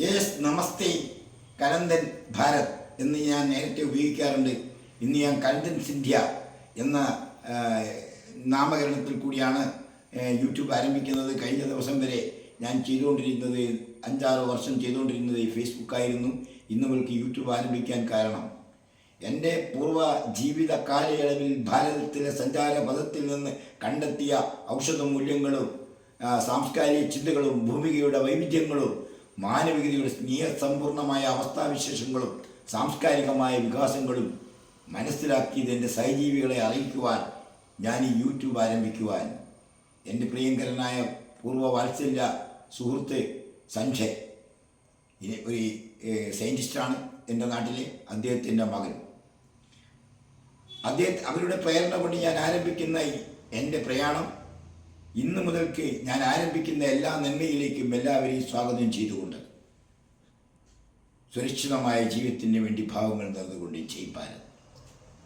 Yes നമസ്തേ കലന്തൻ ഭാരത് എന്ന് ഞാൻ നേരത്തെ ഉപയോഗിക്കാറുണ്ട്. ഇന്ന് ഞാൻ കലന്തൻ സിന്ധ്യ എന്ന നാമകരണത്തിൽ കൂടിയാണ് യൂട്യൂബ് ആരംഭിക്കുന്നത്. കഴിഞ്ഞ ദിവസം വരെ ഞാൻ ചെയ്തുകൊണ്ടിരുന്നത് അഞ്ചാറ് വർഷം ചെയ്തുകൊണ്ടിരുന്നത് ഈ ഫേസ്ബുക്കായിരുന്നു ഇന്ന് മുതൽക്ക് യൂട്യൂബ് ആരംഭിക്കാൻ കാരണം. എന്റെ പൂർവ ജീവിത കാലയളവിൽ ഭാരതത്തിലെ സഞ്ചാര പദത്തിൽ നിന്ന് കണ്ടെത്തിയ ഔഷധ മൂല്യങ്ങളും സാംസ്കാരിക ചിന്തകളും ഭൂമികയുടെ വൈവിധ്യങ്ങളും മാനവികതയുടെ സ്നേഹസമ്പൂർണമായ അവസ്ഥാവിശേഷങ്ങളും സാംസ്കാരികമായ വികാസങ്ങളും മനസ്സിലാക്കിയത് എന്റെ സഹജീവികളെ അറിയിക്കുവാൻ ഞാൻ ഈ യൂട്യൂബ് ആരംഭിക്കുവാൻ. എന്റെ പ്രിയങ്കരനായ പൂർവ വാത്സല്യ സുഹൃത്ത് സഞ്ജയ്. ഇനി ഒരു സയന്റിസ്റ്റാണ് എന്റെ നാട്ടിലെ അദ്ദേഹത്തിന്റെ മകൻ. അദ്ദേഹം അവരുടെ പ്രേരണ കൊണ്ട് ഞാൻ ആരംഭിക്കുന്ന എന്റെ പ്രയാണം ഇന്ന് മുതൽക്ക് ഞാൻ ആരംഭിക്കുന്ന എല്ലാ നന്മയിലേക്കും എല്ലാവരെയും സ്വാഗതം ചെയ്തുകൊണ്ട് സുരക്ഷിതമായ ജീവിതത്തിന് വേണ്ടി ഭാവങ്ങൾ നൽകുകൊണ്ട് ചെയ്യിപ്പാനും